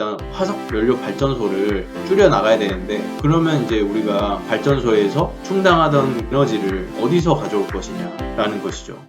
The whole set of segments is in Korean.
일단 화석 연료 발전소를 줄여 나가야 되는데 그러면 이제 우리가 발전소에서 충당하던 에너지를 어디서 가져올 것이냐라는 것이죠.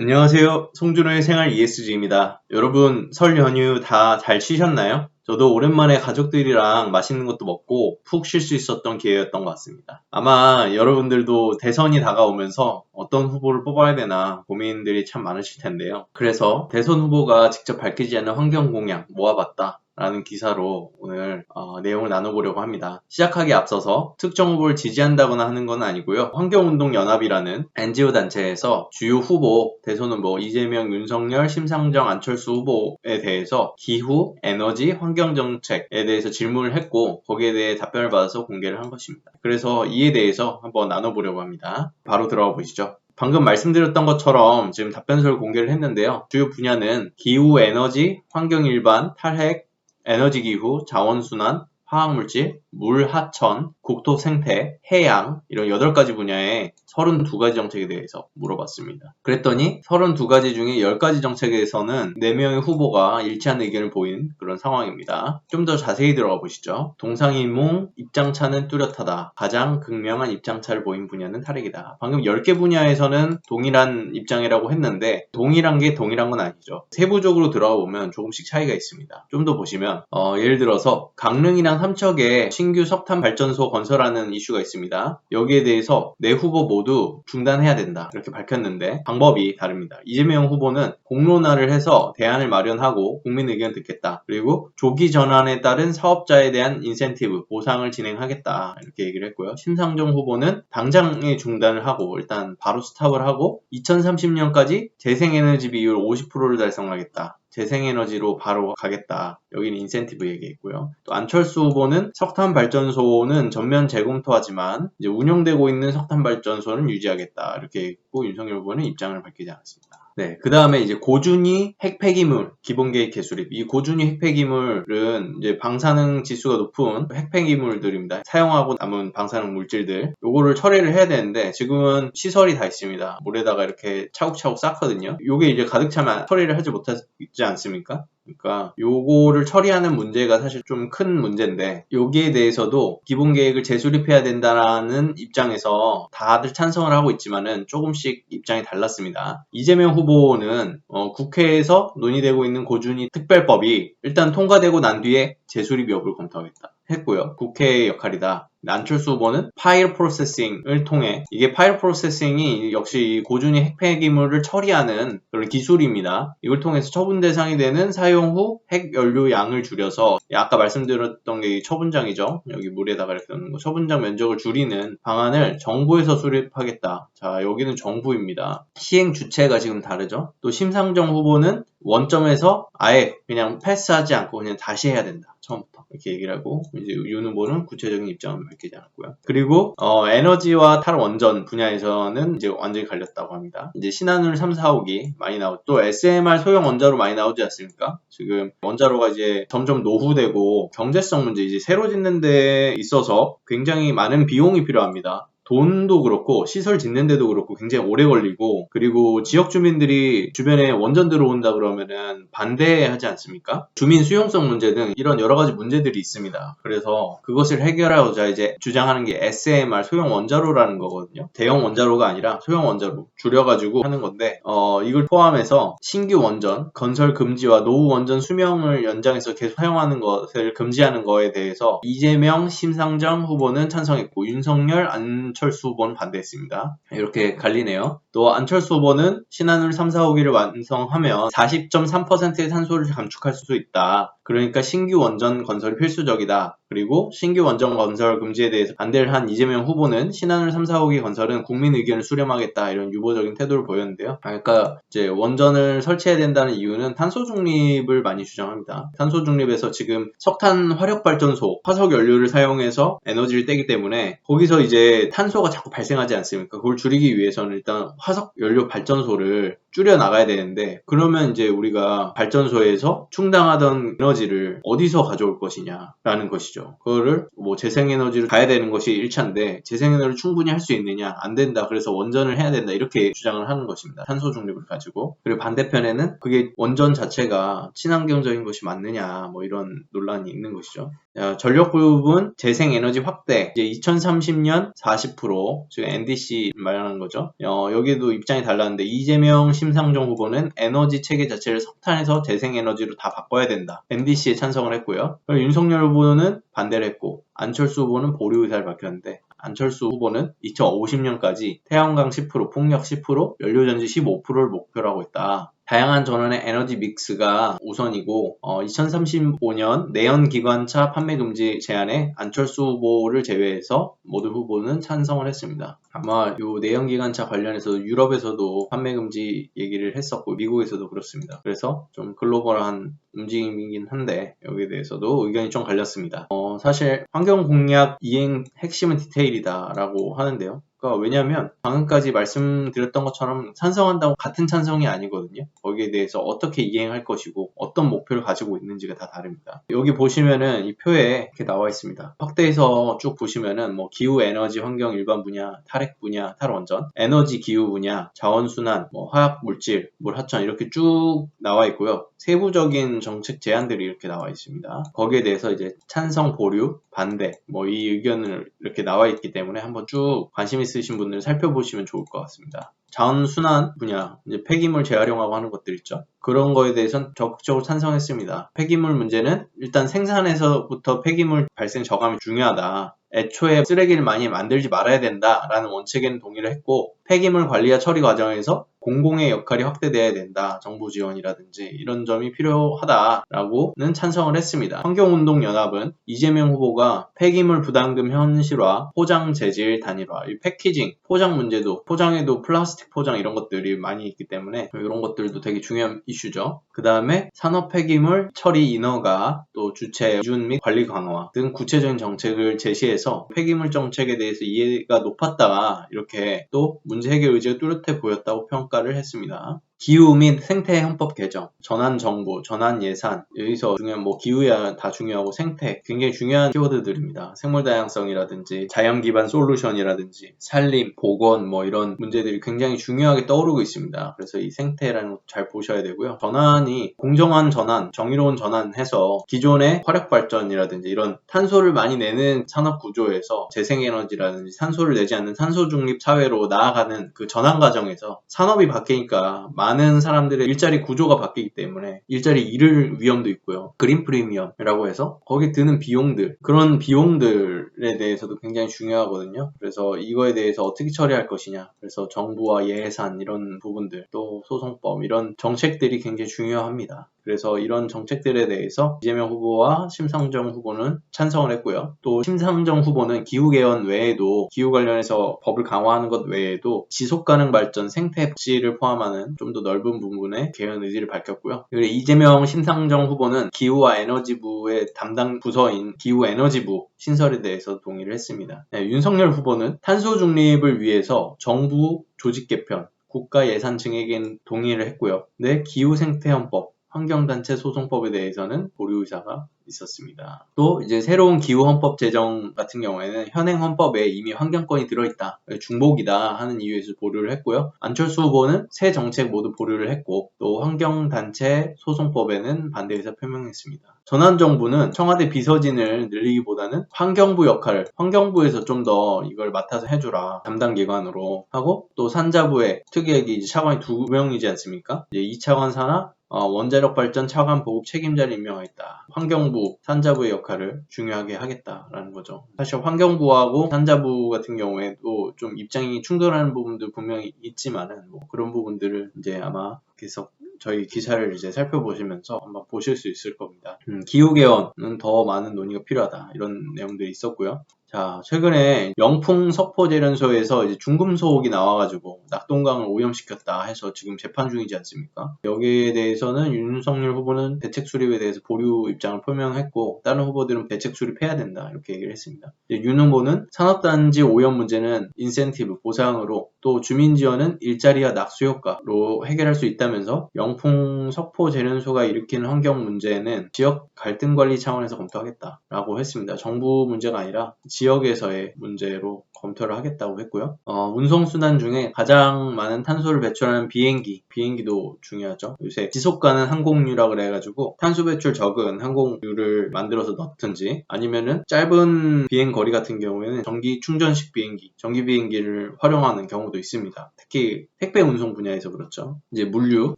안녕하세요. 송준호의 생활 ESG입니다. 여러분 설 연휴 다 잘 쉬셨나요? 저도 오랜만에 가족들이랑 맛있는 것도 먹고 푹 쉴 수 있었던 기회였던 것 같습니다. 아마 여러분들도 대선이 다가오면서 어떤 후보를 뽑아야 되나 고민들이 참 많으실 텐데요. 그래서 대선 후보가 직접 밝히지 않은 환경 공약 모아봤다. 라는 기사로 오늘 어, 내용을 나눠보려고 합니다. 시작하기 앞서서 특정 후보를 지지한다거나 하는 건 아니고요. 환경운동연합이라는 NGO 단체에서 주요 후보 대선은 뭐 이재명, 윤석열, 심상정, 안철수 후보에 대해서 기후, 에너지, 환경정책에 대해서 질문을 했고 거기에 대해 답변을 받아서 공개를 한 것입니다. 그래서 이에 대해서 한번 나눠보려고 합니다. 바로 들어가 보시죠. 방금 말씀드렸던 것처럼 지금 답변서를 공개를 했는데요. 주요 분야는 기후, 에너지, 환경 일반, 탈핵, 에너지 기후, 자원순환, 화학물질, 물, 하천, 국토 생태, 해양 이런 8가지 분야에 32가지 정책에 대해서 물어봤습니다. 그랬더니 32가지 중에 10가지 정책에서는 4명의 후보가 일치하는 의견을 보인 그런 상황입니다. 좀 더 자세히 들어가 보시죠. 동상이몽 입장차는 뚜렷하다. 가장 극명한 입장차를 보인 분야는 탈핵이다. 방금 10개 분야에서는 동일한 입장이라고 했는데 동일한 게 동일한 건 아니죠. 세부적으로 들어가 보면 조금씩 차이가 있습니다. 좀 더 보시면 어, 예를 들어서 강릉이랑 삼척에 신규 석탄 발전소 건설하는 이슈가 있습니다. 여기에 대해서 네 후보 모두 중단해야 된다. 이렇게 밝혔는데 방법이 다릅니다. 이재명 후보는 공론화를 해서 대안을 마련하고 국민 의견 듣겠다. 그리고 조기 전환에 따른 사업자에 대한 인센티브, 보상을 진행하겠다. 이렇게 얘기를 했고요. 심상정 후보는 당장에 중단을 하고 일단 바로 스탑을 하고 2030년까지 재생에너지 비율 50%를 달성하겠다. 재생에너지로 바로 가겠다. 여기는 인센티브 얘기했고요. 또 안철수 후보는 석탄 발전소는 전면 재검토하지만 이제 운영되고 있는 석탄 발전소는 유지하겠다. 이렇게 했고 윤석열 후보는 입장을 밝히지 않았습니다. 네, 그 다음에 이제 고준위 핵폐기물 기본 계획 개수립. 이 고준위 핵폐기물은 이제 방사능 지수가 높은 핵폐기물들입니다. 사용하고 남은 방사능 물질들. 요거를 처리를 해야 되는데 지금은 시설이 다 있습니다. 물에다가 이렇게 차곡차곡 쌓거든요. 요게 이제 가득 차면 처리를 하지 못하지 않습니까? 그러니까 요거를 처리하는 문제가 사실 좀 큰 문제인데 여기에 대해서도 기본 계획을 재수립해야 된다라는 입장에서 다들 찬성을 하고 있지만은 조금씩 입장이 달랐습니다. 이재명 후보는 어, 국회에서 논의되고 있는 고준위 특별법이 일단 통과되고 난 뒤에 재수립 여부를 검토하겠다. 했고요. 국회의 역할이다. 안철수 후보는 파일 프로세싱을 통해 이게 파일 프로세싱이 역시 고준위 핵폐기물을 처리하는 그런 기술입니다. 이걸 통해서 처분 대상이 되는 사용 후 핵 연료 양을 줄여서 아까 말씀드렸던 게 처분장이죠. 여기 물에다가 이렇게 넣는 거 처분장 면적을 줄이는 방안을 정부에서 수립하겠다. 자 여기는 정부입니다. 시행 주체가 지금 다르죠. 또 심상정 후보는 원점에서 아예 그냥 패스하지 않고 그냥 다시 해야 된다. 처음부터 이렇게 얘기를 하고 이제 윤 후보는 구체적인 입장을 밝히지 않았고요. 그리고 어, 에너지와 탈원전 분야에서는 이제 완전히 갈렸다고 합니다. 이제 신한울 3, 4호기 많이 나오고 또 SMR 소형 원자로 많이 나오지 않습니까? 지금 원자로가 이제 점점 노후되고 경제성 문제 이제 새로 짓는 데 있어서 굉장히 많은 비용이 필요합니다. 돈도 그렇고 시설 짓는 데도 그렇고 굉장히 오래 걸리고 그리고 지역 주민들이 주변에 원전 들어온다 그러면은 반대하지 않습니까? 주민 수용성 문제 등 이런 여러 가지 문제들이 있습니다. 그래서 그것을 해결하고자 이제 주장하는 게 SMR 소형 원자로라는 거거든요. 대형 원자로가 아니라 소형 원자로 줄여가지고 하는 건데 어 이걸 포함해서 신규 원전 건설 금지와 노후 원전 수명을 연장해서 계속 사용하는 것을 금지하는 거에 대해서 이재명, 심상정 후보는 찬성했고 윤석열, 안 안철수 후보는 반대했습니다. 이렇게 갈리네요. 또 안철수 후보는 신한울 3, 4호기를 완성하면 40.3%의 탄소를 감축할 수 있다. 그러니까 신규 원전 건설이 필수적이다. 그리고 신규 원전 건설 금지에 대해서 반대를 한 이재명 후보는 신한울 3, 4호기 건설은 국민 의견을 수렴하겠다 이런 유보적인 태도를 보였는데요. 그러니까 이제 원전을 설치해야 된다는 이유는 탄소 중립을 많이 주장합니다. 탄소 중립에서 지금 석탄 화력 발전소 화석 연료를 사용해서 에너지를 떼기 때문에 거기서 이제 탄소가 자꾸 발생하지 않습니까? 그걸 줄이기 위해서는 일단 화석 연료 발전소를 줄여 나가야 되는데 그러면 이제 우리가 발전소에서 충당하던 에너지 에너지를 어디서 가져올 것이냐라는 것이죠. 그거를 뭐 재생에너지를 가야 되는 것이 1차인데 재생에너지를 충분히 할 수 있느냐 안 된다. 그래서 원전을 해야 된다. 이렇게 주장을 하는 것입니다. 탄소 중립을 가지고 그리고 반대편에는 그게 원전 자체가 친환경적인 것이 맞느냐 뭐 이런 논란이 있는 것이죠. 어, 전력 부분 재생 에너지 확대 이제 2030년 40% 지금 NDC 말하는 거죠. 어, 여기도 입장이 달랐는데 이재명 심상정 후보는 에너지 체계 자체를 석탄에서 재생 에너지로 다 바꿔야 된다. NDC에 찬성을 했고요. 윤석열 후보는 반대를 했고 안철수 후보는 보류 의사를 밝혔는데 안철수 후보는 2050년까지 태양광 10%, 풍력 10%, 연료전지 15%를 목표로 하고 있다. 다양한 전원의 에너지 믹스가 우선이고 어, 2035년 내연 기관차 판매 금지 제한에 안철수 후보를 제외해서 모든 후보는 찬성을 했습니다. 아마 이 내연 기관차 관련해서 유럽에서도 판매 금지 얘기를 했었고 미국에서도 그렇습니다. 그래서 좀 글로벌한 움직임이긴 한데 여기에 대해서도 의견이 좀 갈렸습니다. 어, 사실 환경 공약 이행 핵심은 디테일이다라고 하는데요. 그러니까 왜냐하면 방금까지 말씀드렸던 것처럼 찬성한다고 같은 찬성이 아니거든요. 거기에 대해서 어떻게 이행할 것이고 어떤 목표를 가지고 있는지가 다 다릅니다. 여기 보시면은 이 표에 이렇게 나와 있습니다. 확대해서 쭉 보시면은 뭐 기후 에너지 환경 일반 분야, 탈핵 분야, 탈원전, 에너지 기후 분야, 자원순환, 뭐 화학 물질, 물 하천 이렇게 쭉 나와 있고요. 세부적인 정책 제안들이 이렇게 나와 있습니다. 거기에 대해서 이제 찬성, 보류, 반대 뭐 이 의견을 이렇게 나와 있기 때문에 한번 쭉 관심 있으신 분들 살펴보시면 좋을 것 같습니다. 자원순환 분야, 이제 폐기물 재활용하고 하는 것들 있죠. 그런 거에 대해서는 적극적으로 찬성했습니다. 폐기물 문제는 일단 생산에서부터 폐기물 발생 저감이 중요하다. 애초에 쓰레기를 많이 만들지 말아야 된다라는 원칙에는 동의를 했고 폐기물 관리와 처리 과정에서 공공의 역할이 확대돼야 된다. 정부 지원이라든지 이런 점이 필요하다라고는 찬성을 했습니다. 환경운동연합은 이재명 후보가 폐기물 부담금 현실화, 포장 재질 단일화, 패키징, 포장 문제도 포장에도 플라스틱 포장 이런 것들이 많이 있기 때문에 이런 것들도 되게 중요한 이슈죠. 그 다음에 산업 폐기물 처리 인허가, 또 주체 기준 및 관리 강화 등 구체적인 정책을 제시해서 폐기물 정책에 대해서 이해가 높았다가 이렇게 또 문제 해결 의지가 뚜렷해 보였다고 평가 를 했습니다. 기후 및 생태 헌법 개정, 전환 정부, 전환 예산 여기서 중요한 뭐 기후야 다 중요하고 생태 굉장히 중요한 키워드들입니다. 생물 다양성이라든지 자연 기반 솔루션이라든지 산림, 보건 뭐 이런 문제들이 굉장히 중요하게 떠오르고 있습니다. 그래서 이 생태라는 것잘 보셔야 되고요. 전환이 공정한 전환, 정의로운 전환해서 기존의 화력 발전이라든지 이런 탄소를 많이 내는 산업 구조에서 재생에너지라든지 탄소를 내지 않는 탄소 중립 사회로 나아가는 그 전환 과정에서 산업이 바뀌니까 많은 사람들의 일자리 구조가 바뀌기 때문에 일자리 잃을 위험도 있고요. 그린 프리미엄이라고 해서 거기 드는 비용들 그런 비용들에 대해서도 굉장히 중요하거든요. 그래서 이거에 대해서 어떻게 처리할 것이냐. 그래서 정부와 예산 이런 부분들 또 소송법 이런 정책들이 굉장히 중요합니다. 그래서 이런 정책들에 대해서 이재명 후보와 심상정 후보는 찬성을 했고요. 또 심상정 후보는 기후 개헌 외에도 기후 관련해서 법을 강화하는 것 외에도 지속 가능 발전 생태 복지를 포함하는 좀 더 넓은 부분의 개헌 의지를 밝혔고요. 그리고 이재명 심상정 후보는 기후와 에너지부의 담당 부서인 기후 에너지부 신설에 대해서 동의를 했습니다. 네, 윤석열 후보는 탄소 중립을 위해서 정부 조직 개편, 국가 예산 증액엔 동의를 했고요. 네, 기후 생태 헌법, 환경단체 소송법에 대해서는 보류 의사가 있었습니다. 또 이제 새로운 기후 헌법 제정 같은 경우에는 현행 헌법에 이미 환경권이 들어있다, 중복이다 하는 이유에서 보류를 했고요. 안철수 후보는 새 정책 모두 보류를 했고 또 환경단체 소송법에는 반대 의사 표명했습니다. 전환 정부는 청와대 비서진을 늘리기보다는 환경부 역할을 환경부에서 좀 더 이걸 맡아서 해주라 담당 기관으로 하고 또 산자부에 특이하게 차관이 두 명이지 않습니까? 이제 2차관 산하 어, 원자력 발전 차관 보급 책임자를 임명하겠다. 환경부, 산자부의 역할을 중요하게 하겠다라는 거죠. 사실 환경부하고 산자부 같은 경우에도 좀 입장이 충돌하는 부분도 분명히 있지만은 뭐 그런 부분들을 이제 아마 계속 저희 기사를 이제 살펴보시면서 한번 보실 수 있을 겁니다. 음, 기후개헌은 더 많은 논의가 필요하다. 이런 내용들이 있었고요. 자, 최근에 영풍 석포재련소에서 이제 중금속이 나와가지고 낙동강을 오염시켰다 해서 지금 재판 중이지 않습니까? 여기에 대해서는 윤석열 후보는 대책 수립에 대해서 보류 입장을 표명했고 다른 후보들은 대책 수립해야 된다 이렇게 얘기를 했습니다. 윤 후보는 산업단지 오염 문제는 인센티브 보상으로 또 주민 지원은 일자리와 낙수 효과로 해결할 수 있다면서 영 병풍 석포 재련소가 일으키는 환경 문제는 지역 갈등 관리 차원에서 검토하겠다라고 했습니다. 정부 문제가 아니라 지역에서의 문제로 검토를 하겠다고 했고요. 어, 운송 수단 중에 가장 많은 탄소를 배출하는 비행기, 비행기도 중요하죠. 요새 지속 가능 항공유라 그래가지고 탄소 배출 적은 항공유를 만들어서 넣든지 아니면은 짧은 비행 거리 같은 경우에는 전기 충전식 비행기, 전기 비행기를 활용하는 경우도 있습니다. 특히 택배 운송 분야에서 그렇죠. 이제 물류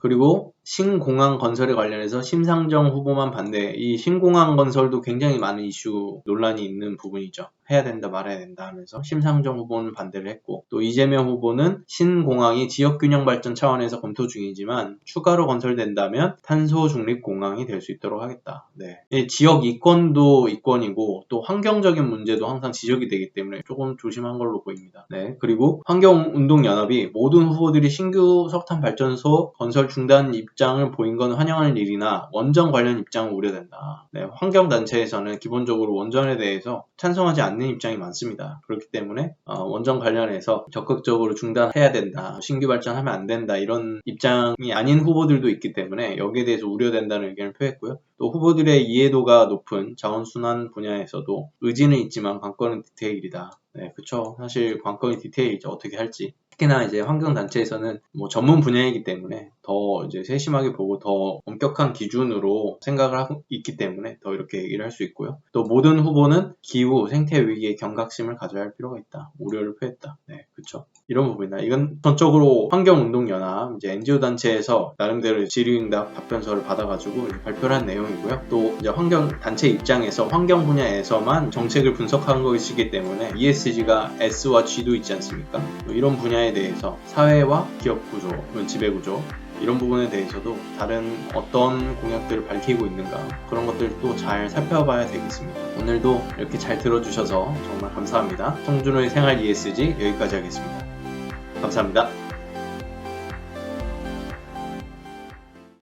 그리고 신공항 건설에 관련해서 심상정 후보만 반대. 이 신공항 건설도 굉장히 많은 이슈 논란이 있는 부분이죠. 해야 된다 말아야 된다 하면서 심상정 후보는 반대를 했고 또 이재명 후보는 신공항이 지역균형 발전 차원에서 검토 중이지만 추가로 건설된다면 탄소 중립 공항이 될 수 있도록 하겠다. 네. 이 지역 이권도 이권이고 또 환경적인 문제도 항상 지적이 되기 때문에 조금 조심한 걸로 보입니다. 네. 그리고 환경운동연합이 모든 후보들이 신규 석탄 발전소 건설 중단 입장을 보인 건 환영할 일이나 원전 관련 입장은 우려된다. 네. 환경단체에서는 기본적으로 원전에 대해서 찬성하지 않는 입장이 많습니다. 그렇기 때문에 어, 원전 관련해서 적극적으로 중단해야 된다. 신규 발전하면 안 된다. 이런 입장이 아닌 후보들도 있기 때문에 여기에 대해서 우려된다는 의견을 표했고요. 또 후보들의 이해도가 높은 자원순환 분야에서도 의지는 있지만 관건은 디테일이다. 네, 그쵸. 사실 관건이 디테일이죠. 어떻게 할지. 특히나 이제 환경단체에서는 뭐 전문 분야이기 때문에 더 이제 세심하게 보고 더 엄격한 기준으로 생각을 하고 있기 때문에 더 이렇게 얘기를 할 수 있고요. 또 모든 후보는 기후, 생태 위기에 경각심을 가져야 할 필요가 있다. 우려를 표했다. 네, 그쵸. 이런 부분이다. 이건 전적으로 환경운동연합, 이제 NGO 단체에서 나름대로 질의응답 답변서를 받아가지고 발표를 한 내용이고요. 또 이제 환경 단체 입장에서 환경 분야에서만 정책을 분석한 것이기 때문에 ESG가 S와 G도 있지 않습니까? 또 이런 분야에 대해서 사회와 기업 구조, 지배 구조, 이런 부분에 대해서도 다른 어떤 공약들을 밝히고 있는가 그런 것들도 잘 살펴봐야 되겠습니다. 오늘도 이렇게 잘 들어주셔서 정말 감사합니다. 송준호의 생활 ESG 여기까지 하겠습니다. 감사합니다.